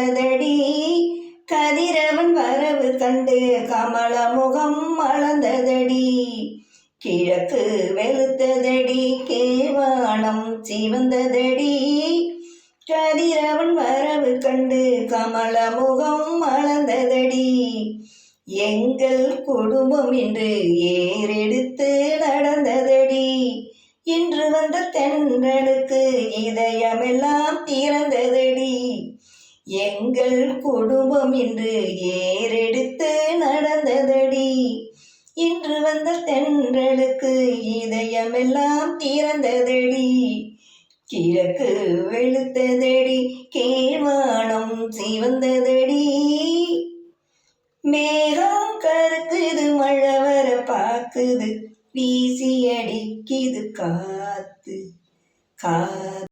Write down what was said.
மலர்ந்ததடி கதிரவன் வரவு கண்டு கமல முகம் மலர்ந்ததடி. கிழக்கு வெளுத்ததடி கேவானம் சிவந்ததடி. கதிரவன் வரவு கண்டு கமல முகம் மலர்ந்ததடி. எங்கள் குடும்பம் இன்று ஏறெடுத்து நடந்ததடி. இன்று வந்த தென்றலுக்கு இதயமெல்லாம் திறந்தது. எங்கள் குடும்பம் இன்று ஏறெடுத்து நடந்ததடி. இன்று வந்த தென்றலுக்கு இதயமெல்லாம் திறந்ததடி. கிழக்கு வெளுத்ததடி கீழ்வானம் சிவந்ததடி. மேகம் கருக்குது மழை வர பார்க்குது வீசி அடிக்குது காத்து கா